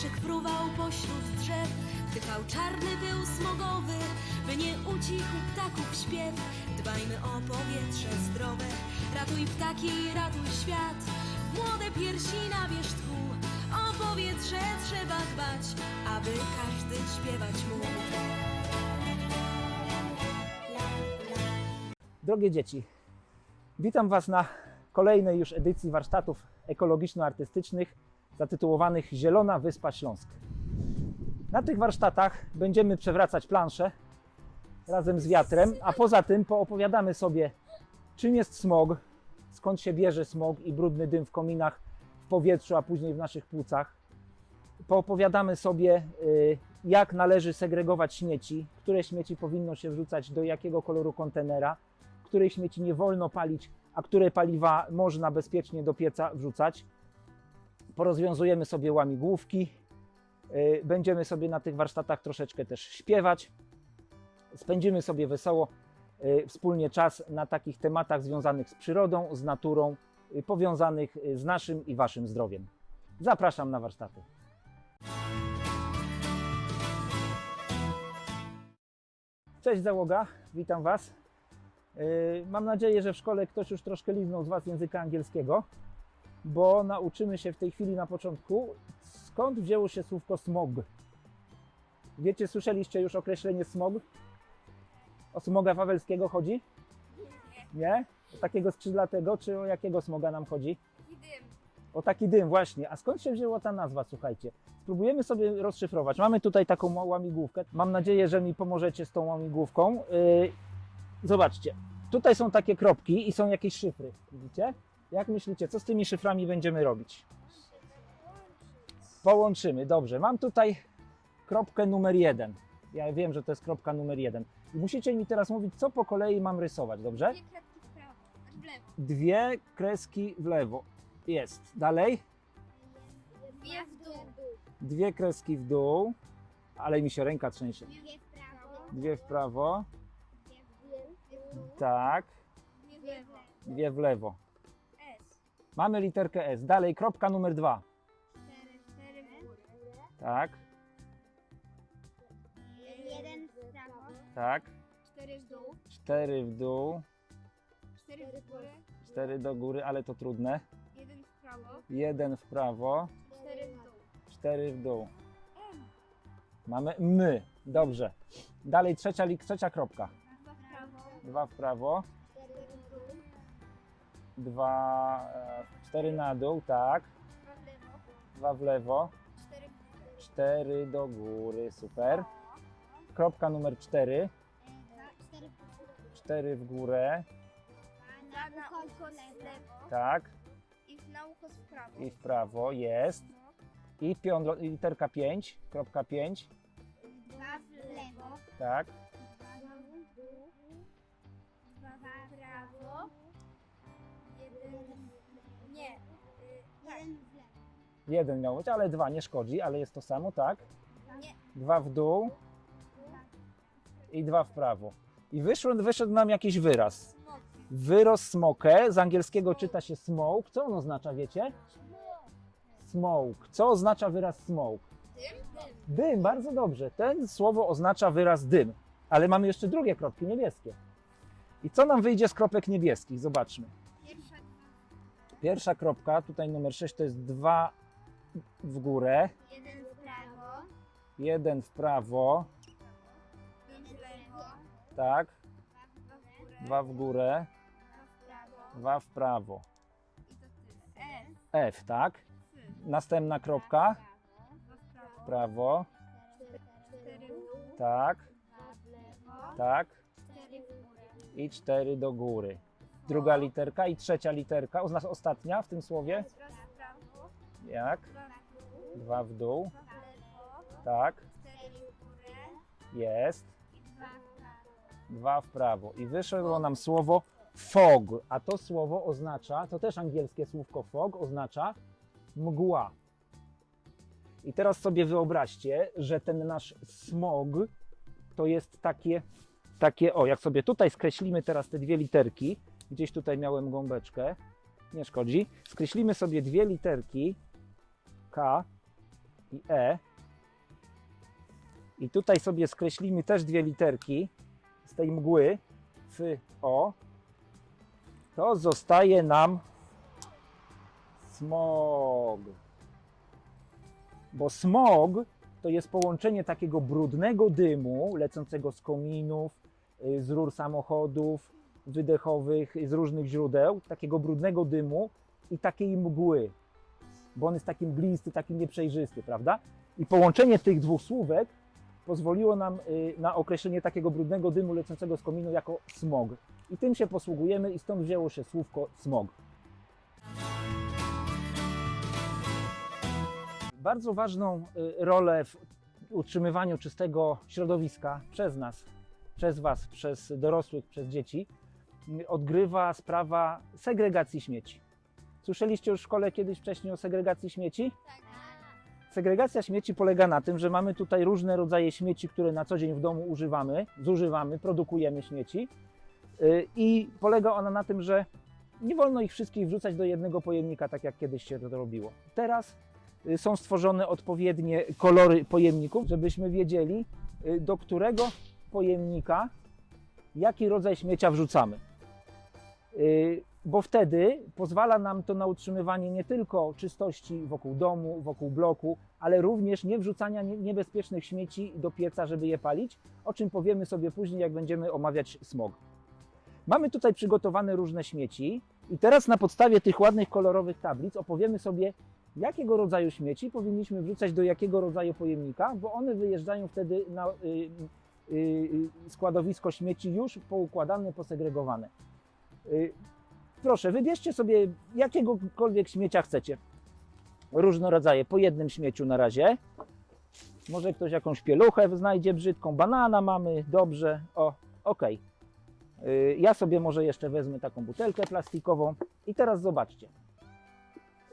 Ptaszek fruwał pośród drzew, wdychał czarny pył smogowy, by nie ucichł ptaków śpiew. Dbajmy o powietrze zdrowe, ratuj ptaki, ratuj świat. Młode piersi na wierzchu, o powietrze trzeba dbać, aby każdy śpiewać mógł. Drogie dzieci, witam Was na kolejnej już edycji warsztatów ekologiczno-artystycznych zatytułowanych Zielona Wyspa Śląsk. Na tych warsztatach będziemy przewracać plansze razem z wiatrem, a poza tym poopowiadamy sobie, czym jest smog, skąd się bierze smog i brudny dym w kominach, w powietrzu, a później w naszych płucach. Poopowiadamy sobie, y, jak należy segregować śmieci, które śmieci powinno się wrzucać do jakiego koloru kontenera, której śmieci nie wolno palić, a które paliwa można bezpiecznie do pieca wrzucać. Porozwiązujemy sobie łamigłówki. y, Będziemy sobie na tych warsztatach troszeczkę też śpiewać. Spędzimy sobie wesoło y, wspólnie czas na takich tematach związanych z przyrodą, z naturą, y, powiązanych z naszym i waszym zdrowiem. Zapraszam na warsztaty. Cześć załoga, witam Was. Mam nadzieję, że w szkole ktoś już troszkę liznął z Was języka angielskiego, bo nauczymy się w tej chwili na początku, skąd wzięło się słówko smog. Wiecie, słyszeliście już określenie smog? O smoga wawelskiego chodzi? Nie. O takiego skrzydlatego, czy o jakiego smoga nam chodzi? O taki dym, właśnie. A skąd się wzięła ta nazwa, słuchajcie? Spróbujemy sobie rozszyfrować. Mamy tutaj taką łamigłówkę. Mam nadzieję, że mi pomożecie z tą łamigłówką. Yy, zobaczcie, tutaj są takie kropki i są jakieś szyfry. Widzicie? Jak myślicie, co z tymi szyframi będziemy robić? Połączymy, dobrze. Mam tutaj kropkę numer jeden. Ja wiem, że to jest kropka numer jeden. I musicie mi teraz mówić, co po kolei mam rysować, dobrze? Dwie kredki w prawo, znaczy w lewo. Dwie kreski w lewo. Jest. Dalej. Dwie w dół. Dwie kreski w dół, ale mi się ręka trzęsie. Dwie w prawo. Dwie w prawo, Dwie w dół. tak, Dwie w lewo. dwie w lewo. Mamy literkę S. Dalej kropka numer dwa, tak, Jeden w prawo. tak. Cztery w dół. Cztery w dół, Cztery w górę. cztery do góry, ale to trudne. Jeden w prawo. Jeden w prawo, Cztery w dół. cztery w dół. Mamy my. Dobrze. Dalej trzecia, li- trzecia kropka. Dwa w prawo. Dwa w prawo. Dwa, e, cztery na dół, tak. Dwa w lewo. Dwa w lewo, Cztery w górę. cztery do góry, super. Kropka numer cztery, cztery w górę. cztery w górę, Dwa na ukos w lewo. tak. I na ukos w prawo. I w prawo jest. I i literka 5, kropka 5, Dwa w lewo. tak. Jeden miał być, ale dwa nie szkodzi, ale jest to samo, tak. Nie. Dwa w dół i dwa w prawo. I wyszedł, wyszedł nam jakiś wyraz. Wyrost smoke, z angielskiego czyta się smoke. Co on oznacza, wiecie? Smoke. Co oznacza wyraz smoke? Dym? Dym. Bardzo dobrze. Ten słowo oznacza wyraz dym. Ale mamy jeszcze drugie kropki niebieskie. I co nam wyjdzie z kropek niebieskich? Zobaczmy. Pierwsza Pierwsza kropka, tutaj numer 6, to jest dwa w górę, Jeden w prawo. jeden w prawo, Jeden w lewo. tak, Dwa w górę. dwa w górę, Dwa w prawo. dwa w prawo. I to tyle. E. F, tak. Następna kropka, Dwa w prawo. w prawo, Cztery w dół. tak, Dwa w lewo. tak Cztery w górę. i cztery do góry. Druga literka i trzecia literka, oznacza ostatnia w tym słowie. Jak? Dwa w dół. Tak, jest, dwa w prawo. I wyszło nam słowo fog, a to słowo oznacza, to też angielskie słówko fog oznacza mgła. I teraz sobie wyobraźcie, że ten nasz smog to jest takie, takie, o, jak sobie tutaj skreślimy teraz te dwie literki, gdzieś tutaj miałem gąbeczkę, nie szkodzi, skreślimy sobie dwie literki K i E. I tutaj sobie skreślimy też dwie literki z tej mgły, C, O. To zostaje nam smog. Bo smog to jest połączenie takiego brudnego dymu lecącego z kominów, y, z rur samochodów wydechowych, z różnych źródeł, takiego brudnego dymu i takiej mgły, bo on jest taki mglisty, taki nieprzejrzysty, prawda? I połączenie tych dwóch słówek pozwoliło nam y, na określenie takiego brudnego dymu lecącego z kominu jako smog. I tym się posługujemy i stąd wzięło się słówko smog. Bardzo ważną y, rolę w utrzymywaniu czystego środowiska przez nas, przez Was, przez dorosłych, przez dzieci y, odgrywa sprawa segregacji śmieci. Słyszeliście już w szkole kiedyś wcześniej o segregacji śmieci? Segregacja śmieci polega na tym, że mamy tutaj różne rodzaje śmieci, które na co dzień w domu używamy, zużywamy, produkujemy śmieci. Y, I polega ona na tym, że nie wolno ich wszystkich wrzucać do jednego pojemnika, tak jak kiedyś się to robiło. Teraz y, są stworzone odpowiednie kolory pojemników, żebyśmy wiedzieli, y, do którego pojemnika jaki rodzaj śmiecia wrzucamy. Bo wtedy pozwala nam to na utrzymywanie nie tylko czystości wokół domu, wokół bloku, ale również nie wrzucania nie- niebezpiecznych śmieci do pieca, żeby je palić, o czym powiemy sobie później, jak będziemy omawiać smog. Mamy tutaj przygotowane różne śmieci i teraz na podstawie tych ładnych kolorowych tablic opowiemy sobie, jakiego rodzaju śmieci powinniśmy wrzucać do jakiego rodzaju pojemnika, bo one wyjeżdżają wtedy na y, y, y, składowisko śmieci już poukładane, posegregowane. Proszę, wybierzcie sobie jakiegokolwiek śmiecia chcecie. Różne rodzaje, po jednym śmieciu na razie. Może ktoś jakąś pieluchę znajdzie brzydką, banana mamy, dobrze, o, okej. Y, Ja sobie może jeszcze wezmę taką butelkę plastikową i teraz zobaczcie.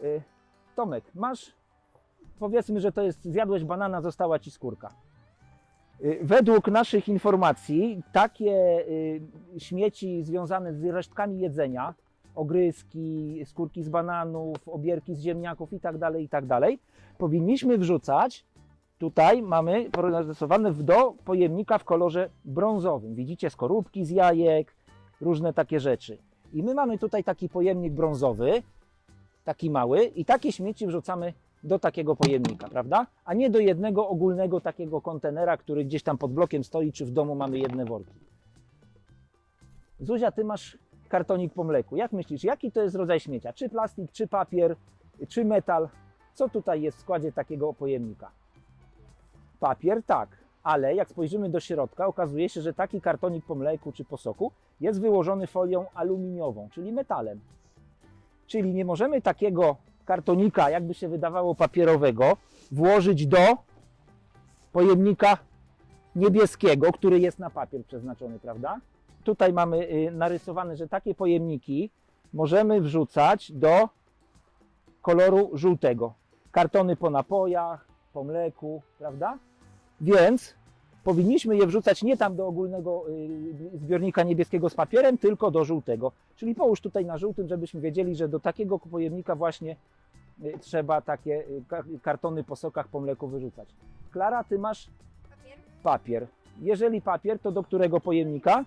Y, Tomek, masz, powiedzmy, że to jest, zjadłeś banana, została ci skórka. Y, Według naszych informacji takie y, śmieci związane z resztkami jedzenia, ogryzki, skórki z bananów, obierki z ziemniaków itd., itd., powinniśmy wrzucać, tutaj mamy w- do pojemnika w kolorze brązowym. Widzicie skorupki z jajek, różne takie rzeczy. I my mamy tutaj taki pojemnik brązowy, taki mały i takie śmieci wrzucamy do takiego pojemnika, prawda? A nie do jednego ogólnego takiego kontenera, który gdzieś tam pod blokiem stoi, czy w domu mamy jedne worki. Zuzia, ty masz kartonik po mleku. Jak myślisz, jaki to jest rodzaj śmiecia? Czy plastik, czy papier, czy metal? Co tutaj jest w składzie takiego pojemnika? Papier, tak, ale jak spojrzymy do środka, okazuje się, że taki kartonik po mleku czy po soku jest wyłożony folią aluminiową, czyli metalem. Czyli nie możemy takiego kartonika, jakby się wydawało papierowego, włożyć do pojemnika niebieskiego, który jest na papier przeznaczony, prawda? Tutaj mamy y, narysowane, że takie pojemniki możemy wrzucać do koloru żółtego. Kartony po napojach, po mleku, prawda? Więc powinniśmy je wrzucać nie tam do ogólnego y, zbiornika niebieskiego z papierem, tylko do żółtego. Czyli połóż tutaj na żółtym, żebyśmy wiedzieli, że do takiego pojemnika właśnie y, trzeba takie ka- kartony po sokach, po mleku wyrzucać. Klara, ty masz Papier? papier. Jeżeli papier, to do którego pojemnika?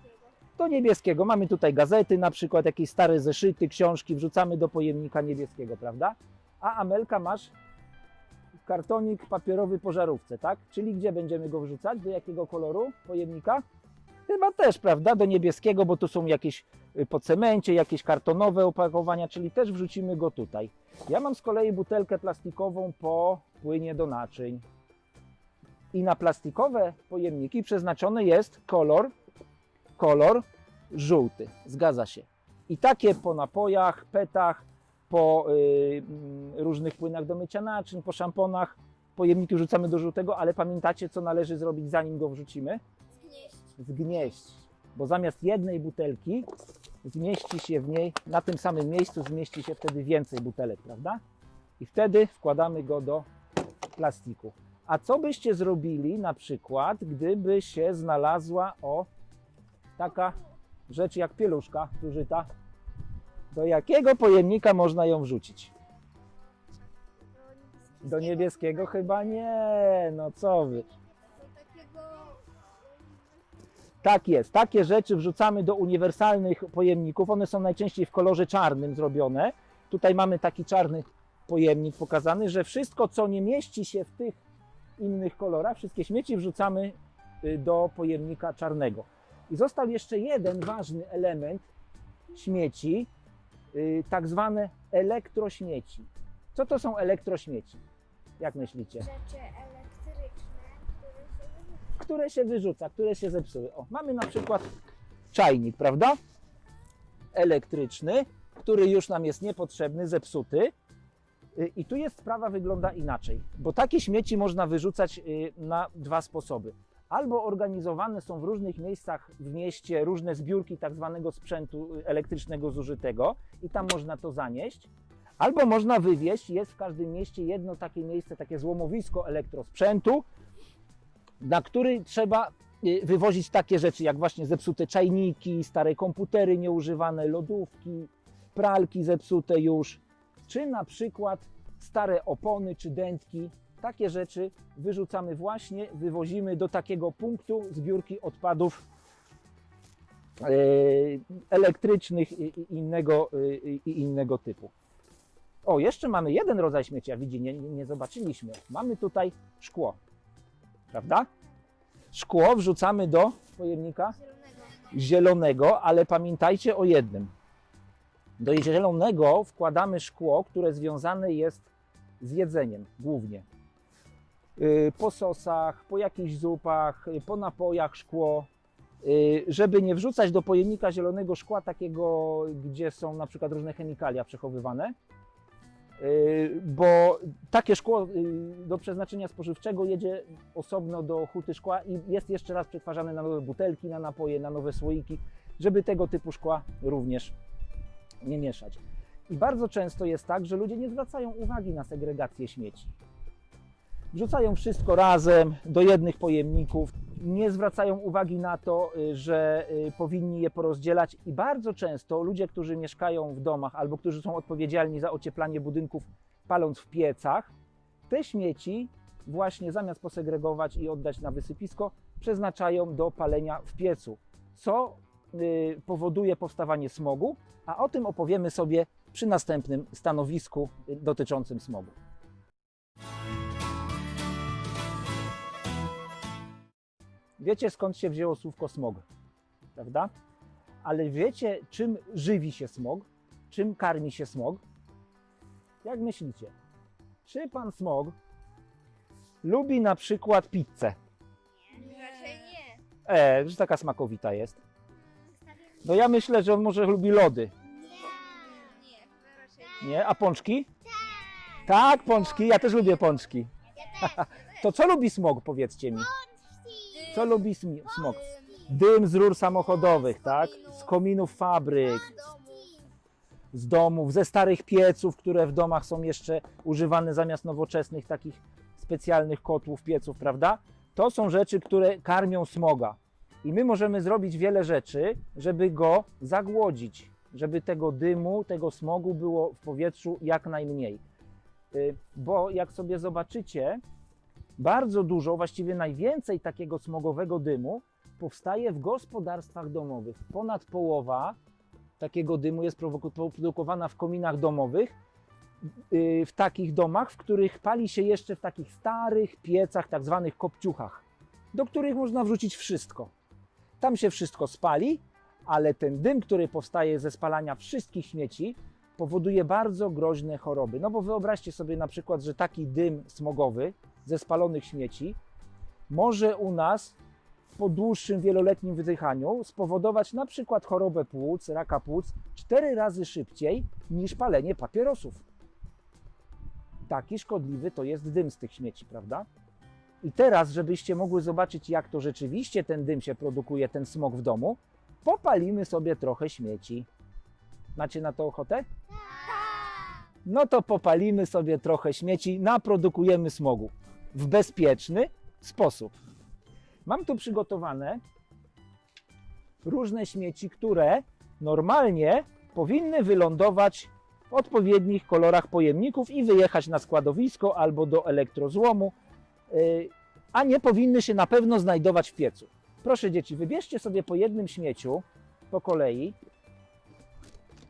Do niebieskiego. Mamy tutaj gazety, na przykład jakieś stare zeszyty, książki, wrzucamy do pojemnika niebieskiego, prawda? A Amelka masz kartonik papierowy po żarówce, tak? Czyli gdzie będziemy go wrzucać? Do jakiego koloru pojemnika? Chyba też, prawda? Do niebieskiego, bo tu są jakieś y, po cemencie, jakieś kartonowe opakowania, czyli też wrzucimy go tutaj. Ja mam z kolei butelkę plastikową po płynie do naczyń. I na plastikowe pojemniki przeznaczony jest kolor, kolor żółty. Zgadza się. I takie po napojach, petach, po y, mm, różnych płynach do mycia naczyń, po szamponach pojemniki wrzucamy do żółtego, ale pamiętacie, co należy zrobić, zanim go wrzucimy? Zgnieść. Zgnieść. Bo zamiast jednej butelki zmieści się w niej, na tym samym miejscu zmieści się wtedy więcej butelek, prawda? I wtedy wkładamy go do plastiku. A co byście zrobili na przykład, gdyby się znalazła o taka rzecz jak pieluszka zużyta? Do jakiego pojemnika można ją wrzucić? Do niebieskiego. Chyba nie, no co wy. Tak jest, takie rzeczy wrzucamy do uniwersalnych pojemników. One są najczęściej w kolorze czarnym zrobione. Tutaj mamy taki czarny pojemnik pokazany, że wszystko, co nie mieści się w tych innych kolorach, wszystkie śmieci wrzucamy y, do pojemnika czarnego. I został jeszcze jeden ważny element śmieci, y, tak zwane elektrośmieci. Co to są elektrośmieci? Jak myślicie? Rzeczy elektryczne, które się wyrzucają. które się wyrzuca, które się zepsuły. O, mamy na przykład czajnik, prawda? Elektryczny, który już nam jest niepotrzebny, zepsuty. Y, I tu jest sprawa wygląda inaczej, bo takie śmieci można wyrzucać y, na dwa sposoby. Albo organizowane są w różnych miejscach w mieście różne zbiórki tak zwanego sprzętu y, elektrycznego zużytego i tam można to zanieść. Albo można wywieźć, jest w każdym mieście jedno takie miejsce, takie złomowisko elektrosprzętu, na który trzeba y, wywozić takie rzeczy jak właśnie zepsute czajniki, stare komputery nieużywane, lodówki, pralki zepsute już, czy na przykład stare opony czy dętki. Takie rzeczy wyrzucamy właśnie, wywozimy do takiego punktu zbiórki odpadów e, elektrycznych i innego, y, i innego typu. O, jeszcze mamy jeden rodzaj śmiecia, widzi, nie, nie zobaczyliśmy. Mamy tutaj szkło, prawda? Szkło wrzucamy do pojemnika Zielonego. zielonego, ale pamiętajcie o jednym. Do zielonego wkładamy szkło, które związane jest z jedzeniem głównie. Yy, Po sosach, po jakichś zupach, yy, po napojach szkło. Yy, Żeby nie wrzucać do pojemnika zielonego szkła takiego, gdzie są na przykład różne chemikalia przechowywane, bo takie szkło do przeznaczenia spożywczego jedzie osobno do huty szkła i jest jeszcze raz przetwarzane na nowe butelki, na napoje, na nowe słoiki, żeby tego typu szkła również nie mieszać. I bardzo często jest tak, że ludzie nie zwracają uwagi na segregację śmieci. Wrzucają wszystko razem do jednych pojemników, nie zwracają uwagi na to, y, że y, powinni je porozdzielać i bardzo często ludzie, którzy mieszkają w domach albo którzy są odpowiedzialni za ocieplanie budynków paląc w piecach, te śmieci właśnie zamiast posegregować i oddać na wysypisko, przeznaczają do palenia w piecu, co y, powoduje powstawanie smogu, a o tym opowiemy sobie przy następnym stanowisku dotyczącym smogu. Wiecie skąd się wzięło słówko smog, prawda? Ale wiecie czym żywi się smog? Czym karmi się smog? Jak myślicie? Czy pan smog lubi na przykład pizzę? Raczej nie. E, że taka smakowita jest. No ja myślę, że on może lubi lody, Nie, chyba raczej nie. nie? A pączki? Tak, pączki. Ja też lubię pączki. To co lubi smog, powiedzcie mi? Co lubi smog? Dym z rur samochodowych, tak? Z kominów fabryk, z domów, ze starych pieców, które w domach są jeszcze używane zamiast nowoczesnych takich specjalnych kotłów, pieców, prawda? To są rzeczy, które karmią smoga. I my możemy zrobić wiele rzeczy, żeby go zagłodzić, żeby tego dymu, tego smogu było w powietrzu jak najmniej. Y, Bo jak sobie zobaczycie, bardzo dużo, właściwie najwięcej takiego smogowego dymu powstaje w gospodarstwach domowych. Ponad połowa takiego dymu jest produkowana w kominach domowych, yy, w takich domach, w których pali się jeszcze w takich starych piecach, tak zwanych kopciuchach, do których można wrzucić wszystko. Tam się wszystko spali, ale ten dym, który powstaje ze spalania wszystkich śmieci, powoduje bardzo groźne choroby. No bo wyobraźcie sobie na przykład, że taki dym smogowy ze spalonych śmieci może u nas po dłuższym, wieloletnim wydychaniu spowodować na przykład chorobę płuc, raka płuc cztery razy szybciej niż palenie papierosów. Taki szkodliwy to jest dym z tych śmieci, prawda? I teraz, żebyście mogły zobaczyć, jak to rzeczywiście ten dym się produkuje, ten smog w domu, popalimy sobie trochę śmieci. Macie na to ochotę? No to popalimy sobie trochę śmieci, naprodukujemy smogu w bezpieczny sposób. Mam tu przygotowane różne śmieci, które normalnie powinny wylądować w odpowiednich kolorach pojemników i wyjechać na składowisko albo do elektrozłomu, y, a nie powinny się na pewno znajdować w piecu. Proszę dzieci, wybierzcie sobie po jednym śmieciu po kolei.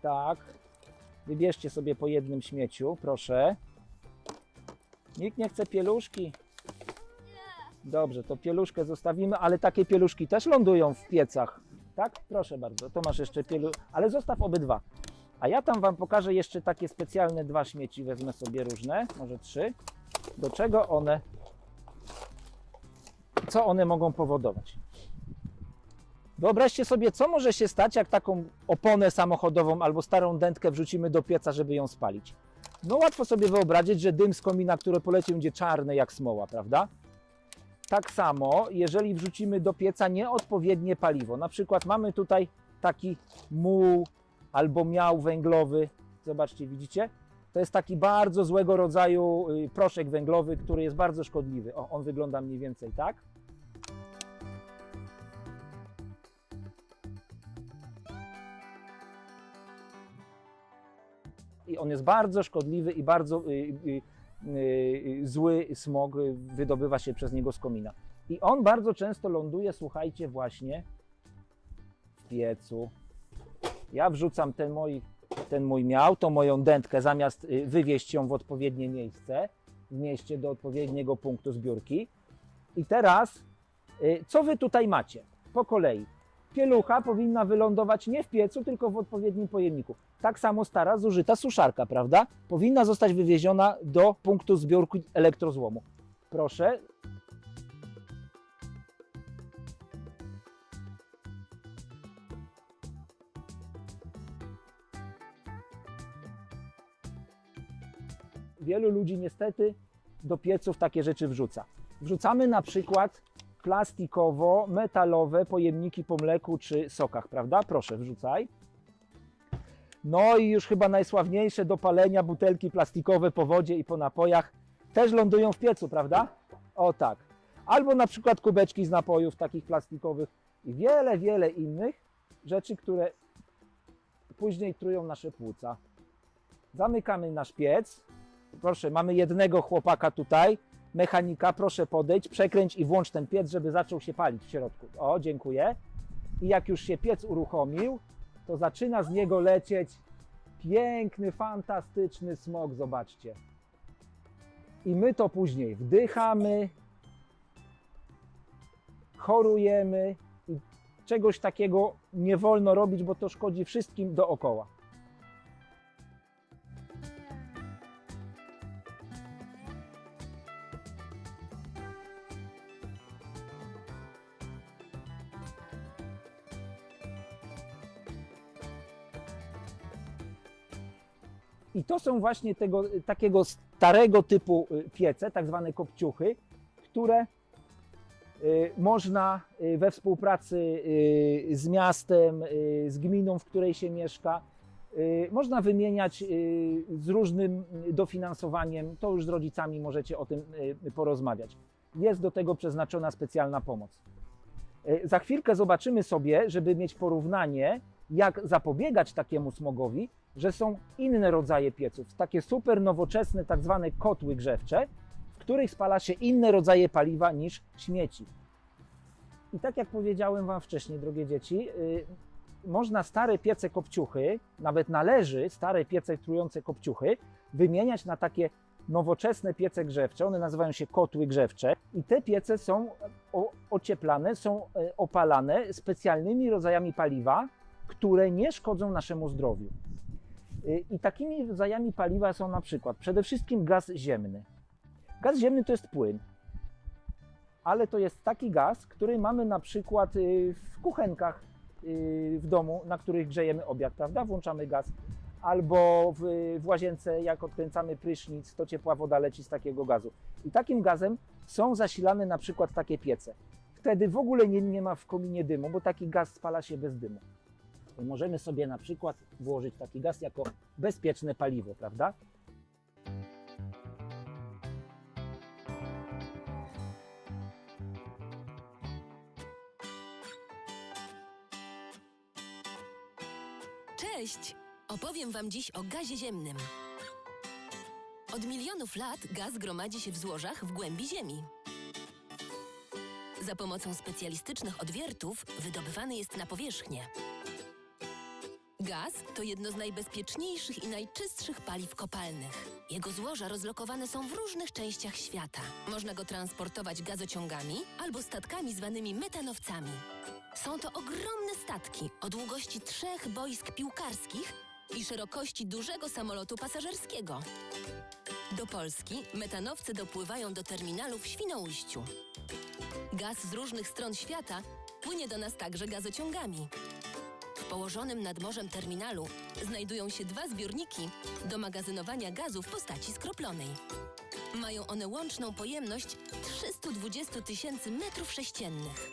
Tak. Wybierzcie sobie po jednym śmieciu, proszę. Nikt nie chce pieluszki. Dobrze, to pieluszkę zostawimy, ale takie pieluszki też lądują w piecach. Tak? Proszę bardzo, to masz jeszcze pielu... Ale zostaw obydwa. A ja tam Wam pokażę jeszcze takie specjalne dwa śmieci. Wezmę sobie różne, może trzy. Do czego one... Co one mogą powodować? Wyobraźcie sobie, co może się stać, jak taką oponę samochodową albo starą dętkę wrzucimy do pieca, żeby ją spalić. No łatwo sobie wyobrazić, że dym z komina, który poleci, będzie czarny jak smoła, prawda? Tak samo, jeżeli wrzucimy do pieca nieodpowiednie paliwo, na przykład mamy tutaj taki muł albo miał węglowy, zobaczcie, widzicie? To jest taki bardzo złego rodzaju y, proszek węglowy, który jest bardzo szkodliwy. O, on wygląda mniej więcej tak. I on jest bardzo szkodliwy i bardzo y, y, y, zły smog y, wydobywa się przez niego z komina. I on bardzo często ląduje, słuchajcie, właśnie w piecu. Ja wrzucam ten mój, ten mój miał, tą moją dętkę, zamiast y, wywieźć ją w odpowiednie miejsce, w mieście do odpowiedniego punktu zbiórki. I teraz, y, co wy tutaj macie? Po kolei. Pielucha powinna wylądować nie w piecu, tylko w odpowiednim pojemniku. Tak samo stara, zużyta suszarka, prawda? Powinna zostać wywieziona do punktu zbiórki elektrozłomu. Proszę, wielu ludzi niestety do pieców takie rzeczy wrzuca. Wrzucamy na przykład plastikowo-metalowe pojemniki po mleku czy sokach, prawda? Proszę, wrzucaj. No i już chyba najsławniejsze do palenia butelki plastikowe po wodzie i po napojach też lądują w piecu, prawda? O tak. Albo na przykład kubeczki z napojów takich plastikowych i wiele, wiele innych rzeczy, które później trują nasze płuca. Zamykamy nasz piec. Proszę, mamy jednego chłopaka tutaj, mechanika, proszę podejść, przekręć i włącz ten piec, żeby zaczął się palić w środku. O, dziękuję. I jak już się piec uruchomił, to zaczyna z niego lecieć piękny, fantastyczny smog, zobaczcie. I my to później wdychamy, chorujemy i czegoś takiego nie wolno robić, bo to szkodzi wszystkim dookoła. I to są właśnie tego takiego starego typu y, piece, tak zwane kopciuchy, które y, można y, we współpracy z miastem, z gminą, w której się mieszka, można wymieniać z różnym dofinansowaniem. To już z rodzicami możecie o tym porozmawiać. Jest do tego przeznaczona specjalna pomoc. Za chwilkę zobaczymy sobie, żeby mieć porównanie, jak zapobiegać takiemu smogowi, że są inne rodzaje pieców, takie super nowoczesne, tak zwane kotły grzewcze, w których spala się inne rodzaje paliwa niż śmieci. I tak jak powiedziałem Wam wcześniej, drogie dzieci, yy, można stare piece kopciuchy, nawet należy stare piece trujące kopciuchy, wymieniać na takie nowoczesne piece grzewcze. One nazywają się kotły grzewcze i te piece są ocieplane, są e, opalane specjalnymi rodzajami paliwa, które nie szkodzą naszemu zdrowiu. Y, I takimi rodzajami paliwa są na przykład przede wszystkim gaz ziemny. Gaz ziemny to jest płyn, ale to jest taki gaz, który mamy na przykład y, w kuchenkach y, w domu, na których grzejemy obiad, prawda? Włączamy gaz. Albo w, w łazience, jak odkręcamy prysznic, to ciepła woda leci z takiego gazu. I takim gazem są zasilane na przykład takie piece. Wtedy w ogóle nie, nie ma w kominie dymu, bo taki gaz spala się bez dymu. Możemy sobie na przykład włożyć taki gaz jako bezpieczne paliwo, prawda? Cześć! Opowiem Wam dziś o gazie ziemnym. Od milionów lat gaz gromadzi się w złożach w głębi Ziemi. Za pomocą specjalistycznych odwiertów wydobywany jest na powierzchnię. Gaz to jedno z najbezpieczniejszych i najczystszych paliw kopalnych. Jego złoża rozlokowane są w różnych częściach świata. Można go transportować gazociągami albo statkami zwanymi metanowcami. Są to ogromne statki o długości trzech boisk piłkarskich i szerokości dużego samolotu pasażerskiego. Do Polski metanowce dopływają do terminalu w Świnoujściu. Gaz z różnych stron świata płynie do nas także gazociągami. Położonym nad morzem terminalu znajdują się dwa zbiorniki do magazynowania gazu w postaci skroplonej. Mają one łączną pojemność 320 tysięcy metrów sześciennych.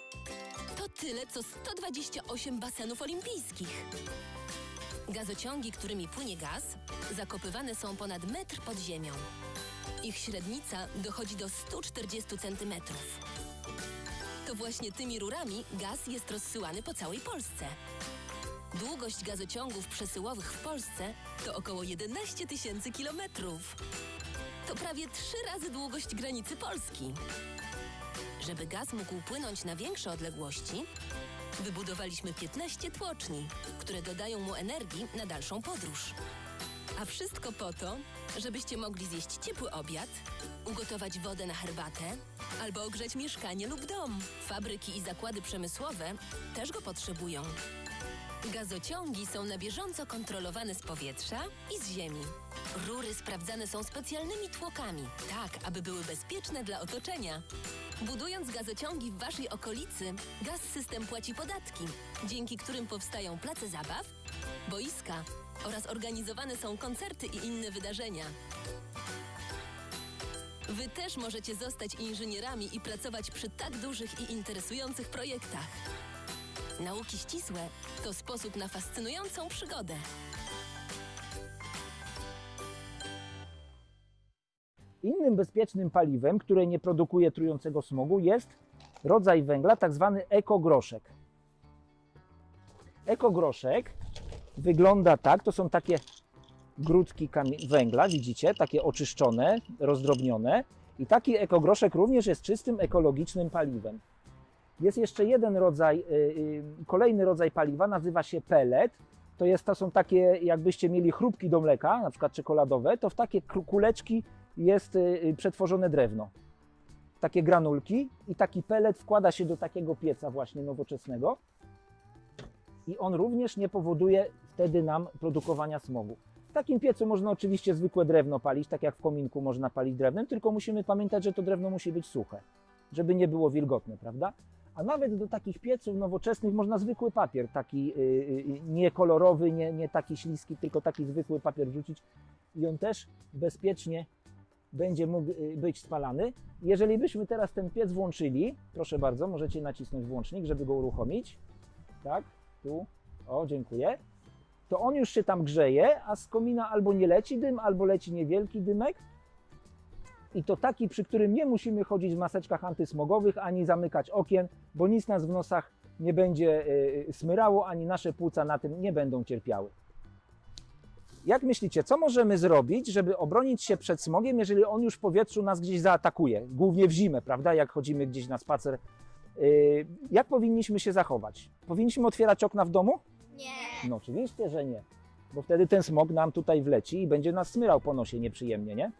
To tyle, co 128 basenów olimpijskich. Gazociągi, którymi płynie gaz, zakopywane są ponad metr pod ziemią. Ich średnica dochodzi do 140 centymetrów. To właśnie tymi rurami gaz jest rozsyłany po całej Polsce. Długość gazociągów przesyłowych w Polsce to około 11 tysięcy kilometrów. To prawie trzy razy długość granicy Polski. Żeby gaz mógł płynąć na większe odległości, wybudowaliśmy 15 tłoczni, które dodają mu energii na dalszą podróż. A wszystko po to, żebyście mogli zjeść ciepły obiad, ugotować wodę na herbatę albo ogrzeć mieszkanie lub dom. Fabryki i zakłady przemysłowe też go potrzebują. Gazociągi są na bieżąco kontrolowane z powietrza i z ziemi. Rury sprawdzane są specjalnymi tłokami, tak aby były bezpieczne dla otoczenia. Budując gazociągi w waszej okolicy, Gaz System płaci podatki, dzięki którym powstają place zabaw, boiska oraz organizowane są koncerty i inne wydarzenia. Wy też możecie zostać inżynierami i pracować przy tak dużych i interesujących projektach. Nauki ścisłe to sposób na fascynującą przygodę. Innym bezpiecznym paliwem, które nie produkuje trującego smogu, jest rodzaj węgla, tak zwany ekogroszek. Ekogroszek wygląda tak, to są takie grudki węgla, widzicie, takie oczyszczone, rozdrobnione. I taki ekogroszek również jest czystym, ekologicznym paliwem. Jest jeszcze jeden rodzaj, y, y, kolejny rodzaj paliwa, nazywa się pellet. To, jest, to są takie, jakbyście mieli chrupki do mleka, na przykład czekoladowe, to w takie kuleczki jest y, przetworzone drewno. Takie granulki i taki pelet wkłada się do takiego pieca właśnie nowoczesnego i on również nie powoduje wtedy nam produkowania smogu. W takim piecu można oczywiście zwykłe drewno palić, tak jak w kominku można palić drewnem, tylko musimy pamiętać, że to drewno musi być suche, żeby nie było wilgotne, prawda? A nawet do takich pieców nowoczesnych można zwykły papier, taki y, y, nie kolorowy, nie, nie taki śliski, tylko taki zwykły papier wrzucić i on też bezpiecznie będzie mógł y, być spalany. Jeżeli byśmy teraz ten piec włączyli, proszę bardzo, możecie nacisnąć włącznik, żeby go uruchomić. Tak, tu, o, dziękuję. To on już się tam grzeje, a z komina albo nie leci dym, albo leci niewielki dymek. I to taki, przy którym nie musimy chodzić w maseczkach antysmogowych, ani zamykać okien, bo nic nas w nosach nie będzie y, smyrało, ani nasze płuca na tym nie będą cierpiały. Jak myślicie, co możemy zrobić, żeby obronić się przed smogiem, jeżeli on już w powietrzu nas gdzieś zaatakuje? Głównie w zimę, prawda? Jak chodzimy gdzieś na spacer. Yy, Jak powinniśmy się zachować? Powinniśmy otwierać okna w domu? Nie. No oczywiście, że nie. Bo wtedy ten smog nam tutaj wleci i będzie nas smyrał po nosie nieprzyjemnie, nie?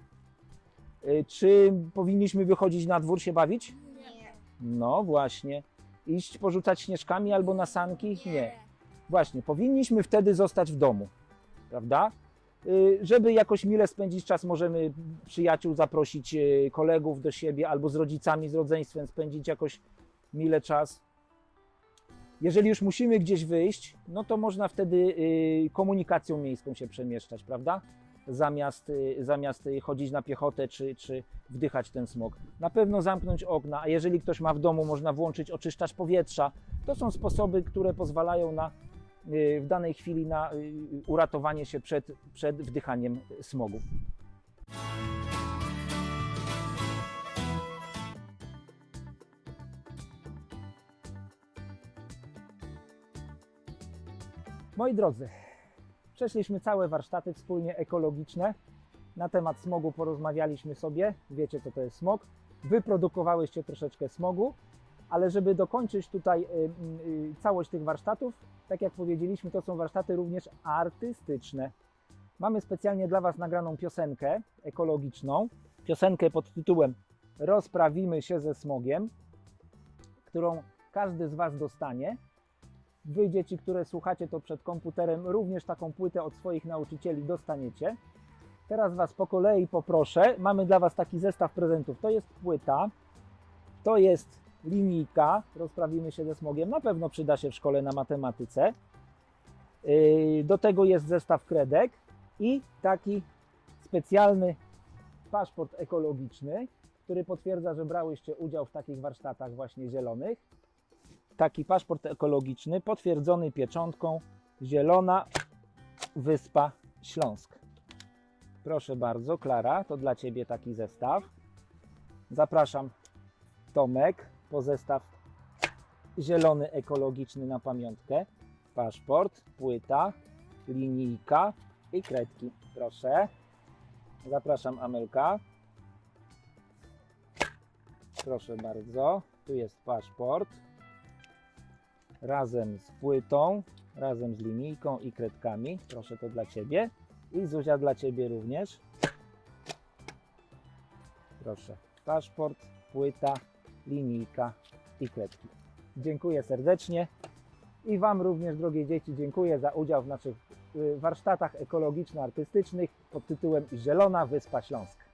Yy, Czy powinniśmy wychodzić na dwór się bawić? Nie. No właśnie. Iść porzucać śnieżkami albo na sanki? Nie. Właśnie, powinniśmy wtedy zostać w domu, prawda? Y, Żeby jakoś mile spędzić czas, możemy przyjaciół zaprosić, y, kolegów do siebie, albo z rodzicami, z rodzeństwem spędzić jakoś mile czas. Jeżeli już musimy gdzieś wyjść, no to można wtedy komunikacją miejską się przemieszczać, prawda? Zamiast, y, zamiast y, chodzić na piechotę czy, czy wdychać ten smog. Na pewno zamknąć okna, a jeżeli ktoś ma w domu, można włączyć oczyszczacz powietrza. To są sposoby, które pozwalają na y, w danej chwili na uratowanie się przed, przed wdychaniem smogu. Moi drodzy, Przeszliśmy całe warsztaty wspólnie ekologiczne. Na temat smogu porozmawialiśmy sobie. Wiecie, co to jest smog. Wyprodukowałyście troszeczkę smogu, ale żeby dokończyć tutaj y, y, całość tych warsztatów, tak jak powiedzieliśmy, to są warsztaty również artystyczne. Mamy specjalnie dla Was nagraną piosenkę ekologiczną. Piosenkę pod tytułem Rozprawimy się ze smogiem, którą każdy z Was dostanie. Wy, dzieci, które słuchacie to przed komputerem, również taką płytę od swoich nauczycieli dostaniecie. Teraz Was po kolei poproszę. Mamy dla Was taki zestaw prezentów. To jest płyta, to jest linijka. Rozprawimy się ze smogiem. Na pewno przyda się w szkole na matematyce. Yy, Do tego jest zestaw kredek i taki specjalny paszport ekologiczny, który potwierdza, że brałyście udział w takich warsztatach właśnie zielonych. Taki paszport ekologiczny potwierdzony pieczątką Zielona Wyspa Śląsk. Proszę bardzo, Klara, to dla Ciebie taki zestaw. Zapraszam Tomek po zestaw zielony ekologiczny na pamiątkę. Paszport, płyta, linijka i kredki. Proszę. Zapraszam Amelka. Proszę bardzo. Tu jest paszport. Razem z płytą, razem z linijką i kredkami. Proszę to dla Ciebie. I Zuzia dla Ciebie również. Proszę. Paszport, płyta, linijka i kredki. Dziękuję serdecznie. I Wam również, drogie dzieci, dziękuję za udział w naszych y, warsztatach ekologiczno-artystycznych pod tytułem Zielona Wyspa Śląska.